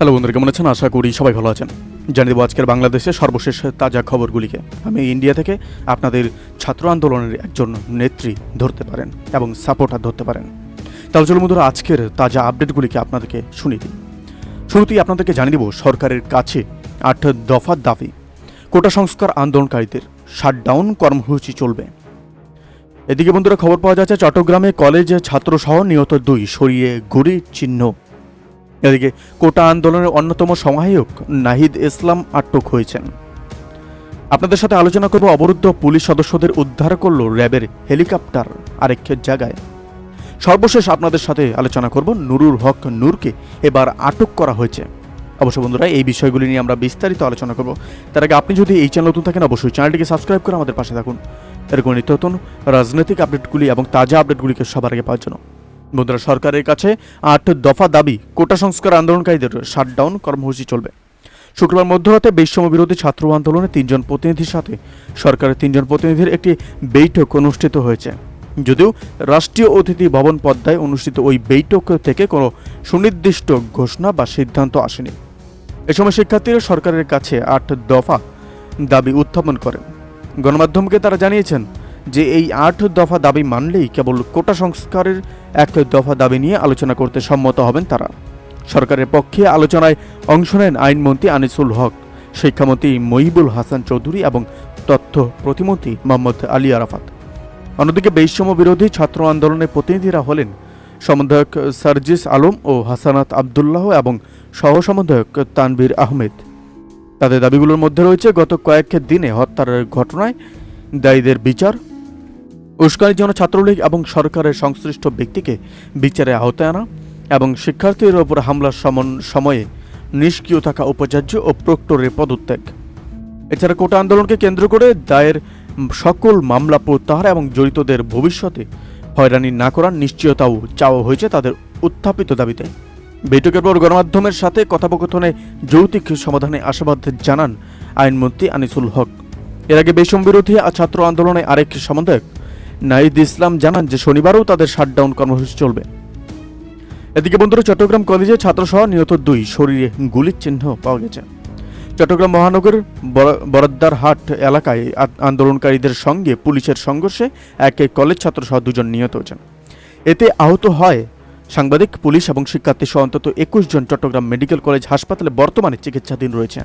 Hello বন্ধুরা, কেমন আছেন? আশা করি সবাই ভালো আছেন। জানিয়ে দেবো আজকের বাংলাদেশের সর্বশেষ তাজা খবরগুলিকে। আমি ইন্ডিয়া থেকে আপনাদের ছাত্র আন্দোলনের একজন নেত্রী ধরতে পারেন এবং সাপোর্টার ধরতে পারেন। তাহলে চলুন বন্ধুরা, আজকের তাজা আপডেটগুলিকে আপনাদেরকে শুনিয়ে দিই। শুরুতেই আপনাদেরকে জানিয়ে দেবো, সরকারের কাছে আট দফার দাবি। কোটা সংস্কার আন্দোলনকারীদের শাটডাউন কর্মসূচি চলবে। এদিকে বন্ধুরা, খবর পাওয়া যাচ্ছে, চট্টগ্রামে কলেজ ছাত্রসহ নিহত দুই সরিয়ে গুড়ির চিহ্ন। এদিকে কোটা আন্দোলনের অন্যতম সহায়ক নাহিদ ইসলাম আটক হয়েছেন। আপনাদের সাথে আলোচনা করব অবরুদ্ধ পুলিশ সদস্যদের উদ্ধার করল র্যাবের হেলিকপ্টার আরেক জায়গায়। সর্বশেষ আপনাদের সাথে আলোচনা করব নুরুল হক নূরকে এবার আটক করা হয়েছে। অবশ্য বন্ধুরা, এই বিষয়গুলি নিয়ে আমরা বিস্তারিত আলোচনা করব। তার আগে আপনি যদি এই চ্যানেল নতুন থাকেন, অবশ্যই চ্যানেলটিকে সাবস্ক্রাইব করে আমাদের পাশে থাকুন। এরকম নিত্য নতুন রাজনৈতিক আপডেটগুলি এবং তাজা আপডেটগুলিকে সবার আগে পাওয়ার জন্য। বন্ধুরা সরকারের কাছে আট দফা দাবি, কোটা সংস্কার আন্দোলনকারীদের শাটডাউন কর্মসূচি চলবে। শুক্রবার মধ্যরাতে বৈষম্য বিরোধী ছাত্র আন্দোলনে তিনজন প্রতিনিধির সাথে সরকারের তিনজন প্রতিনিধির একটি বৈঠক অনুষ্ঠিত হয়েছে। যদিও রাষ্ট্রীয় অতিথি ভবন পদ্মায় অনুষ্ঠিত ওই বৈঠক থেকে কোনো সুনির্দিষ্ট ঘোষণা বা সিদ্ধান্ত আসেনি। এ সময় শিক্ষার্থীরা সরকারের কাছে আট দফা দাবি উত্থাপন করেন। গণমাধ্যমকে তারা জানিয়েছেন যে এই আট দফা দাবি মানলেই কেবল কোটা সংস্কারের এক দফা দাবি নিয়ে আলোচনা করতে সম্মত হবেন তারা। সরকারের পক্ষে আলোচনায় অংশ নেন আইনমন্ত্রী আনিসুল হক, শিক্ষামন্ত্রী মহিবুল হাসান চৌধুরী এবং তথ্য প্রতিমন্ত্রী মোহাম্মদ আলী আরাফাত। অন্যদিকে বৈষম্য বিরোধী ছাত্র আন্দোলনের প্রতিনিধিরা হলেন সমন্বয়ক সার্জিস আলম ও হাসানাত আবদুল্লাহ এবং সহ সমন্বয়ক তানভীর আহমেদ। তাদের দাবিগুলোর মধ্যে রয়েছে, গত কয়েক দিনে হত্যার ঘটনায় দায়ীদের বিচার উস্কানির জন্য ছাত্রলীগ এবং সরকারের সংশ্লিষ্ট ব্যক্তিকে বিচারে আওতায় আনা এবং শিক্ষার্থীদের ওপর হামলার সমন, সময়ে নিষ্ক্রিয় থাকা উপাচার্য ও প্রক্টরের পদত্যাগ। এছাড়া কোটা আন্দোলনকে কেন্দ্র করে দায়ের সকল মামলা প্রত্যাহার এবং জড়িতদের ভবিষ্যতে হয়রানি না করার নিশ্চয়তাও চাওয়া হয়েছে তাদের উত্থাপিত দাবিতে। বৈঠকের পর গণমাধ্যমের সাথে কথোপকথনে যৌতিক সমাধানে আশাবাদ জানান আইনমন্ত্রী আনিসুল হক। এর আগে বেসম বিরোধী ছাত্র আন্দোলনে আরেক সমন্বয়ক নাইদ ইসলাম জানান যে শনিবারও তাদের শাটডাউন কর্মসূচি চলবে। এদিকে বন্ধুরা, চট্টগ্রাম কলেজে ছাত্রসহ নিহত দুই শরীরে গুলির চিহ্ন পাওয়া গেছে। চট্টগ্রাম মহানগর বর- বরদ্দার হাট এলাকায় আন্দোলনকারীদের সঙ্গে পুলিশের সংঘর্ষে এক কলেজ ছাত্রসহ দুজন নিহত হয়েছেন। এতে আহত হয় সাংবাদিক, পুলিশ এবং শিক্ষার্থী সহ অন্তত একুশ জন চট্টগ্রাম মেডিকেল কলেজ হাসপাতালে বর্তমানে চিকিৎসাধীন রয়েছে।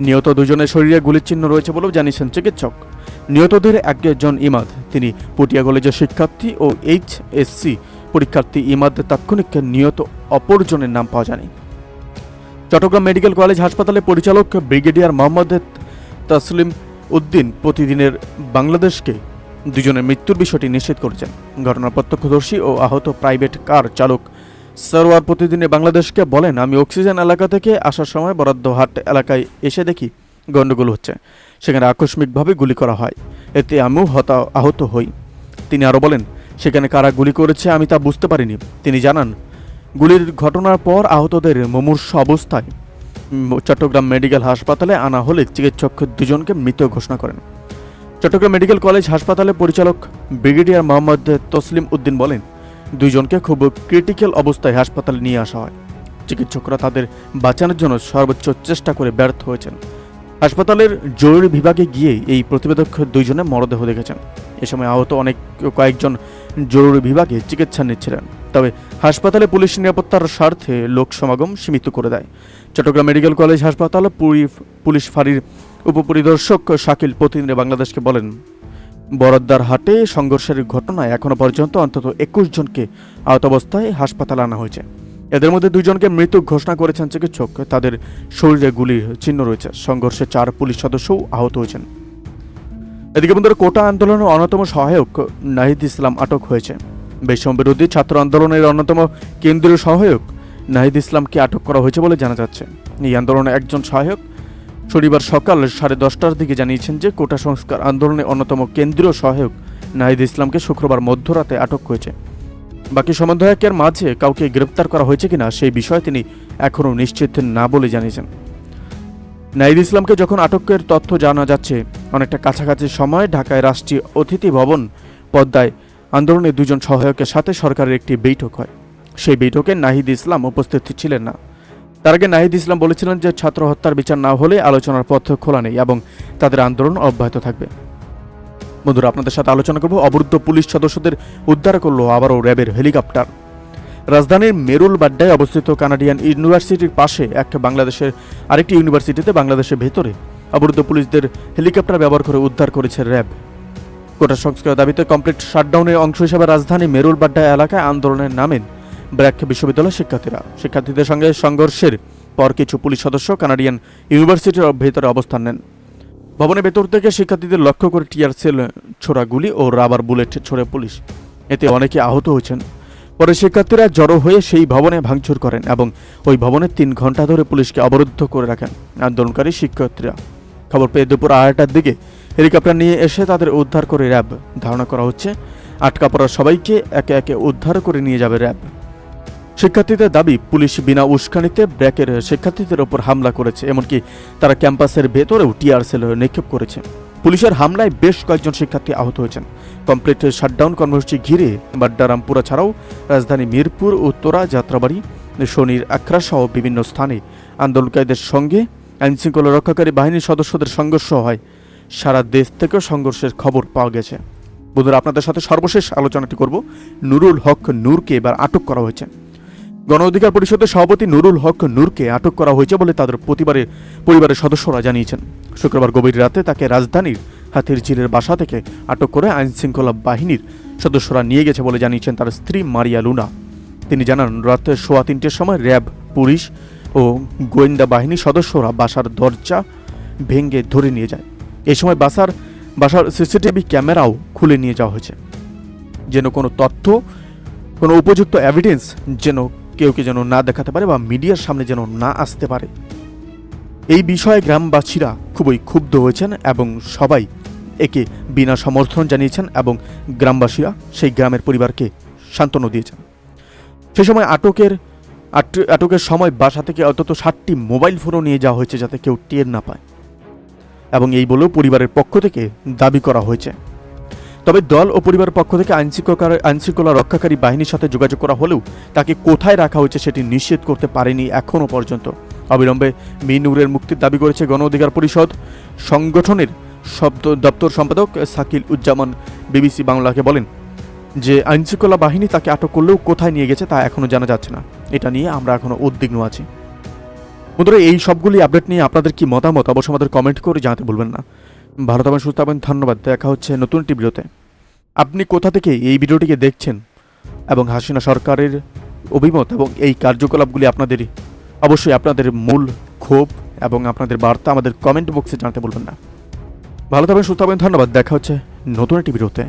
নিহত দুজনের শরীরে গুলির চিহ্ন রয়েছে বলেও জানিয়েছেন চিকিৎসক। নিহতদের একজন ইমাদ। তিনি পটিয়া কলেজের শিক্ষার্থী ও এইচএসসি পরীক্ষার্থী ইমাদ তাৎক্ষণিক নিহত অপরজনের নাম পাওয়া যায়নি। চট্টগ্রাম মেডিকেল কলেজ হাসপাতালে পরিচালক ব্রিগেডিয়ার মোহাম্মদ তসলিম উদ্দিন প্রতিদিনের বাংলাদেশকে দুজনের মৃত্যুর বিষয়টি নিশ্চিত করেছেন। ঘটনার প্রত্যক্ষদর্শী ও আহত প্রাইভেট কার চালক সরওয়ার প্রতিদিনে বাংলাদেশকে বলেন, আমি অক্সিজেন এলাকা থেকে আসার সময় বরাদ্দ হাট এলাকায় এসে দেখি গণ্ডগোল হচ্ছে। সেখানে আকস্মিকভাবে গুলি করা হয়। এতে আমিও হতা, আহত হই। তিনি আরও বলেন, সেখানে কারা গুলি করেছে আমি তা বুঝতে পারিনি। তিনি জানান, গুলির ঘটনার পর আহতদের মুমূর্ষ অবস্থায় চট্টগ্রাম মেডিকেল হাসপাতালে আনা হলে চিকিৎসক দুজনকে মৃত ঘোষণা করেন। চট্টগ্রাম মেডিকেল কলেজ হাসপাতালে পরিচালক ব্রিগেডিয়ার মোহাম্মদ তসলিম উদ্দিন বলেন দুইজনকে খুব ক্রিটিক্যাল অবস্থায় হাসপাতালে নিয়ে আসা হয়। চিকিৎসকরা তাদের বাঁচানোর জন্য সর্বোচ্চ চেষ্টা করে ব্যর্থ হয়েছেন। হাসপাতালের জরুরি বিভাগে গিয়ে এই প্রতিবেদক দুইজনে মরদেহ দেখেছেন। এ সময় আহত অনেক কয়েকজন জরুরি বিভাগে চিকিৎসা নিচ্ছিলেন। তবে হাসপাতালে পুলিশ নিরাপত্তার স্বার্থে লোক সমাগম সীমিত করে দেয়। চট্টগ্রাম মেডিকেল কলেজ হাসপাতাল পুরি- পুলিশ ফাঁড়ির উপপরিদর্শক শাকিল প্রতিদিনে বাংলাদেশকে বলেন, বরদ্দার হাটে সংঘর্ষের ঘটনায় এখনও পর্যন্ত অন্তত একুশ জনকে আহত অবস্থায় হাসপাতালে আনা হয়েছে। এদের মধ্যে দুজনকে মৃত ঘোষণা করেছেন চিকিৎসক। তাদের শরীরে গুলির চিহ্ন রয়েছে। সংঘর্ষে চার পুলিশ সদস্যও আহত হয়েছেন। এদিকে বন্ধুরা, কোটা আন্দোলনের অন্যতম সহায়ক নাহিদ ইসলাম আটক হয়েছে। বৈষম্য বিরোধী ছাত্র আন্দোলনের অন্যতম কেন্দ্রীয় সহায়ক নাহিদ ইসলামকে আটক করা হয়েছে বলে জানা যাচ্ছে। এই আন্দোলনে একজন সহায়ক শনিবার সকাল সাড়ে দশটার দিকে জানিয়েছেন যে, কোটা সংস্কার আন্দোলনের অন্যতম কেন্দ্রীয় সহায়ক নাহিদ ইসলামকে শুক্রবার মধ্যরাতে আটক হয়েছে। বাকি সমন্বয়কের মাঝে কাউকে গ্রেপ্তার করা হয়েছে কিনা সেই বিষয়ে তিনি এখনও নিশ্চিত না বলে জানিয়েছেন। নাহিদ ইসলামকে যখন আটকের তথ্য জানা যাচ্ছে, অনেকটা কাছাকাছি সময় ঢাকায় রাষ্ট্রীয় অতিথি ভবন পদ্মায় আন্দোলনের দুজন সহায়কের সাথে সরকারের একটি বৈঠক হয়। সেই বৈঠকে নাহিদ ইসলাম উপস্থিত ছিলেন না। তার আগে নাহিদ ইসলাম বলেছিলেন যে ছাত্র হত্যার বিচার না হলে আলোচনার পথ খোলা নেই এবং তাদের আন্দোলন অব্যাহত থাকবে। বন্ধুরা, আপনাদের সাথে আলোচনা করব। অবরুদ্ধ পুলিশ সদস্যদের উদ্ধার করল আবারও র্যাবের হেলিকপ্টার। রাজধানীর মেরুল বাড্ডায় অবস্থিত কানাডিয়ান ইউনিভার্সিটির পাশে এক বাংলাদেশের আরেকটি ইউনিভার্সিটিতে বাংলাদেশের ভেতরে অবরুদ্ধ পুলিশদের হেলিকপ্টার ব্যবহার করে উদ্ধার করেছে র্যাব। কোটা সংস্কার দাবিতে কমপ্লিট শাটডাউনের অংশ হিসেবে রাজধানী মেরুল বাড্ডা এলাকায় আন্দোলনের নামেন ব্র্যাক বিশ্ববিদ্যালয়ের শিক্ষার্থীরা। শিক্ষার্থীদের সঙ্গে সংঘর্ষের পর কিছু পুলিশ সদস্য কানাডিয়ান ইউনিভার্সিটির ভেতরে অবস্থান নেন। ভবনের ভেতর থেকে শিক্ষার্থীদের লক্ষ্য করে টিয়ার সেল ছোড়া গুলি ও রাবার বুলেট ছোড়ে পুলিশ। এতে অনেকে আহত হয়েছেন। পরে শিক্ষার্থীরা জড়ো হয়ে সেই ভবনে ভাঙচুর করেন এবং ওই ভবনে তিন ঘণ্টা ধরে পুলিশকে অবরুদ্ধ করে রাখেন আন্দোলনকারী শিক্ষার্থীরা। খবর পেয়ে দুপুর আড়াইটার দিকে হেলিকপ্টার নিয়ে এসে তাদের উদ্ধার করে র্যাব ধারণা করা হচ্ছে আটকা পড়া সবাইকে একে একে উদ্ধার করে নিয়ে যাবে র্যাব। শিক্ষার্থীদের দাবি, পুলিশ বিনা উস্কানিতে ব্র্যাকের শিক্ষার্থীদের ওপর হামলা করেছে, এমনকি তারা ক্যাম্পাসের ভেতরেও টিআর সেল নিক্ষেপ করেছে। পুলিশের হামলায় বেশ কয়েকজন শিক্ষার্থী আহত হয়েছেন। কমপ্লিট শাটডাউন কর্মসূচি ঘিরে বাড্ডারামপুরা ছাড়াও রাজধানী মিরপুর, উত্তরা, যাত্রাবাড়ি, শনির আখড়া সহ বিভিন্ন স্থানে আন্দোলনকারীদের সঙ্গে আইনশৃঙ্খলা রক্ষাকারী বাহিনীর সদস্যদের সংঘর্ষ হয়। সারা দেশ থেকেও সংঘর্ষের খবর পাওয়া গেছে। বন্ধুরা, আপনাদের সাথে সর্বশেষ আলোচনাটি করব। নুরুল হক নূরকে এবার আটক করা হয়েছে। গণ অধিকার পরিষদের সভাপতি নুরুল হক নূরকে আটক করা হয়েছে বলে তাদের প্রতিবারের পরিবারের সদস্যরা জানিয়েছেন। শুক্রবার গভীর রাতে তাকে রাজধানীর হাতির ঝিলের বাসা থেকে আটক করে আইন শৃঙ্খলা বাহিনীর সদস্যরা নিয়ে গেছে বলে জানিয়েছেন তার স্ত্রী মারিয়া লুনা। তিনি জানান, রাতে সোয়া তিনটের সময় র্যাব, পুলিশ ও গোয়েন্দা বাহিনীর সদস্যরা বাসার দরজা ভেঙে ধরে নিয়ে যায়। এই সময় বাসার বাসার সিসিটিভি ক্যামেরাও খুলে নিয়ে যাওয়া হয়েছে। যেন কোনো তথ্য, কোনো উপযুক্ত এভিডেন্স যেন কেউকে যেন না দেখাতে পারে বা মিডিয়ার সামনে যেন না আসতে পারে। এই বিষয়ে গ্রামবাসীরা খুবই ক্ষুব্ধ হয়েছেন এবং সবাই একে বিনা সমর্থন জানিয়েছেন এবং গ্রামবাসীরা সেই গ্রামের পরিবারকে সান্ত্বনা দিয়েছেন। সে সময় আটকের আট- আটকের সময় বাসা থেকে অন্তত ষাটটি মোবাইল ফোনও নিয়ে যাওয়া হয়েছে যাতে কেউ টের না পায়। এবং এই বলেও পরিবারের পক্ষ থেকে দাবি করা হয়েছে। তবে দল ও পরিবারের পক্ষ থেকে আইনশৃঙ্খলা আইনশৃঙ্খলা রক্ষাকারী বাহিনীর সাথে যোগাযোগ করা হলেও তাকে কোথায় রাখা হয়েছে সেটি নিশ্চিত করতে পারেনি এখনও পর্যন্ত। অবিলম্বে মিনুরের মুক্তির দাবি করেছে গণ অধিকার পরিষদ। সংগঠনের শব্দ দপ্তর সম্পাদক সাকিল উজ্জামান বিবিসি বাংলাকে বলেন যে আইনশৃঙ্খলা বাহিনী তাকে আটক করলেও কোথায় নিয়ে গেছে তা এখনও জানা যাচ্ছে না। এটা নিয়ে আমরা এখনও উদ্বিগ্ন আছি। বন্ধুরা, এই সবগুলি আপডেট নিয়ে আপনাদের কি মতামত? অবশ্যই আমাদের কমেন্ট করে জানাতে ভুলবেন না। ভালো আমার সুস্থ থাকবেন, ধন্যবাদ। দেখা হচ্ছে নতুন একটি ভিডিওতে আপনি কোথা থেকে এই ভিডিওটিকে দেখছেন এবং হাসিনা সরকারের অভিমত এবং এই কার্যকলাপগুলি আপনাদেরই অবশ্যই আপনাদের মূল ক্ষোভ এবং আপনাদের বার্তা আমাদের কমেন্ট বক্সে জানাতে বলবেন না। ভালো থাকবেন, সুস্থ হবেন ধন্যবাদ। দেখা হচ্ছে নতুন একটি ভিডিওতে